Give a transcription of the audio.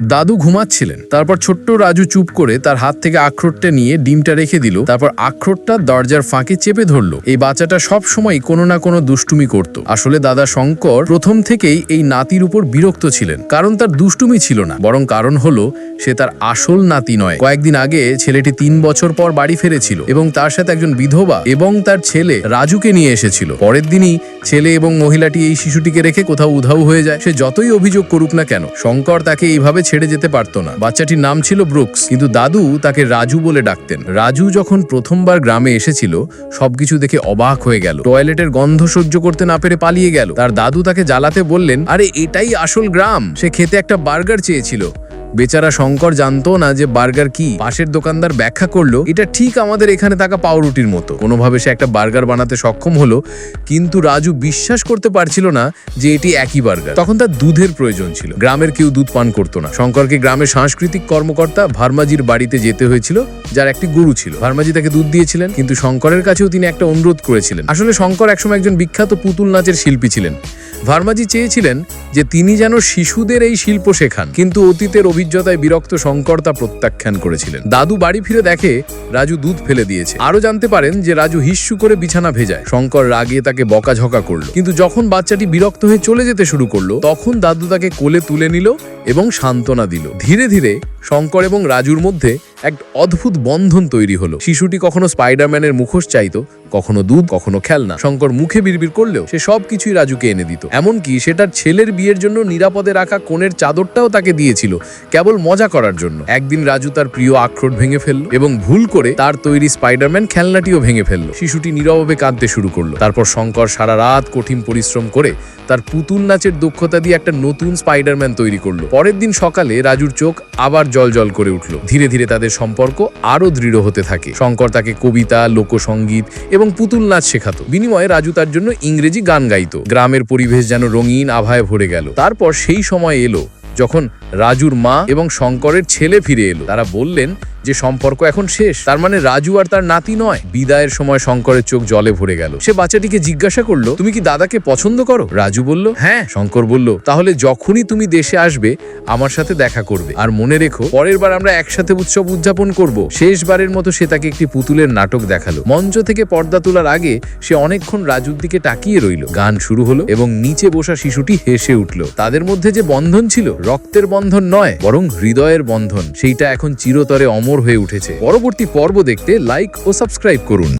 দাদু ঘুমাচ্ছিলেন। তারপর ছোট্ট রাজু চুপ করে তার হাত থেকে আখরোটটা নিয়ে ডিমটা রেখে দিল। তারপর আখরোটটা দরজার ফাঁকে চেপে ধরলো। এই বাচ্চাটা সব সময় কোনো না কোনো দুষ্টুমি করত। আসলে দাদা শঙ্কর প্রথম থেকেই এই নাতির উপর বিরক্ত ছিলেন। কারণ তার দুষ্টুমি ছিল না। বরং কারণ হলো, সে তার আসল নাতি নয়। কয়েকদিন আগে ছেলেটি তিন বছর পর বাড়ি ফিরেছিল এবং তার সাথে একজন বিধবা এবং তার ছেলে রাজুকে নিয়ে এসেছিল। পরের দিনই ছেলে এবং মহিলাটি এই শিশুটিকে রেখে কোথাও উধাও হয়ে যায়। সে যতই অভিযোগ করুক না কেন, শঙ্কর তাকে এইভাবে ছেড়ে যেতে পারতো না। বাচ্চাটির নাম ছিল ব্রুকস, কিন্তু দাদু তাকে রাজু বলে ডাকতেন। রাজু যখন প্রথমবার গ্রামে এসেছিল, সবকিছু দেখে অবাক হয়ে গেল। টয়লেটের গন্ধ সহ্য করতে না পেরে পালিয়ে গেল। তার দাদু তাকে জ্বালাতে বললেন, আরে, এটাই আসল গ্রাম। সে খেতে একটা বার্গার চেয়েছিল। বেচারা শঙ্কর জানতো না যে বার্গার কি? পাশের দোকানদার ব্যাখ্যা করল, এটা ঠিক আমাদের এখানে থাকা পাউরুটির মতো। কোনোভাবে সে একটা বার্গার বানাতে সক্ষম হলো, কিন্তু রাজু বিশ্বাস করতে পারছিল না যে এটি একই বার্গার। তখন তার দুধের প্রয়োজন ছিল। গ্রামের কেউ দুধ পান করতো না। শঙ্করকে গ্রামের সাংস্কৃতিক কর্মকর্তা ভার্মাজির বাড়িতে যেতে হয়েছিল, যার একটি গরু ছিল। ভার্মাজি তাকে দুধ দিয়েছিলেন, কিন্তু শঙ্করের কাছেও তিনি একটা অনুরোধ করেছিলেন। আসলে শঙ্কর একসময় একজন বিখ্যাত পুতুল নাচের শিল্পী ছিলেন। ভার্মাজি চেয়েছিলেন যে তিনি যেন শিশুদের এই শিল্প শেখান, কিন্তু অতীতের অভিজ্ঞতায় বিরক্ত শঙ্কর তা প্রত্যাখ্যান করেছিলেন। দাদু বাড়ি ফিরে দেখে রাজু দুধ ফেলে দিয়েছে। আরও জানতে পারেন যে রাজু হিস্যু করে বিছানা ভেজায়। শঙ্কর রাগে তাকে বকাঝকা করল। কিন্তু যখন বাচ্চাটি বিরক্ত হয়ে চলে যেতে শুরু করল, তখন দাদু তাকে কোলে তুলে নিল এবং সান্ত্বনা দিল। ধীরে ধীরে শঙ্কর এবং রাজুর মধ্যে এক অদ্ভুত বন্ধন তৈরি হলো। শিশুটি কখনো স্পাইডারম্যানের মুখোশ চাইতো, কখনো দুধ, কখনো খেলনা। শঙ্কর মুখে বিড়বিড় করলেও সে সবকিছুই রাজুকে এনে দিত। এমনকি সে তার ছেলের বিয়ের জন্য নিরাপদে রাখা কোণের চাদরটাও তাকে দিয়েছিল, কেবল মজা করার জন্য। একদিন রাজু তার প্রিয় আখরোট ভেঙে ফেলল এবং ভুল করে তার তৈরি স্পাইডারম্যান খেলনাটিও ভেঙে ফেলল। শিশুটি নীরবে কাঁদতে শুরু করল। তারপর শঙ্কর সারা রাত কঠিন পরিশ্রম করে তার পুতুল নাচের দক্ষতা দিয়ে একটা নতুন স্পাইডারম্যান তৈরি করল। পরের দিন সকালে রাজুর চোখ আবার জল জল করে উঠল। ধীরে ধীরে তাদের সম্পর্ক আরও দৃঢ় হতে থাকে। শঙ্কর তাকে কবিতা, লোকসঙ্গীত এবং পুতুল নাচ শেখাত। বিনিময়ে রাজু তার জন্য ইংরেজি গান গাইত। গ্রামের পরিবেশ যেন রঙিন আভায় ভরে গেল। তারপর সেই সময় এলো যখন রাজুর মা এবং শঙ্করের ছেলে ফিরে এলো। তারা বললেন যে সম্পর্ক এখন শেষ। তার মানে রাজু আর তার নাতি নয়। বিদায়ের সময় শঙ্করের চোখ জলে ভরে গেল। সে বাচ্চাটিকে জিজ্ঞাসা করল, তুমি কি দাদাকে পছন্দ করো? রাজু বলল হ্যাঁ। শঙ্কর বলল, তাহলে যখনই তুমি দেশে আসবে, আমার সাথে দেখা করবে। আর মনে রেখো, পরের বার আমরা একসাথে উৎসব উদযাপন করব। শেষবারের মতো সে তাকে একটি পুতুলের নাটক দেখাল। মঞ্চ থেকে পর্দা তোলার আগে সে অনেকক্ষণ রাজুর দিকে তাকিয়ে রইল। গান শুরু হলো এবং নিচে বসা শিশুটি হেসে উঠল। তাদের মধ্যে যে বন্ধন ছিল, রক্তের বন্ধন নয়, বরং হৃদয়ের বন্ধন। সেইটা এখন চিরতরে অমর হয়ে উঠেছে। পরবর্তী পর্ব দেখতে লাইক ও সাবস্ক্রাইব করুন।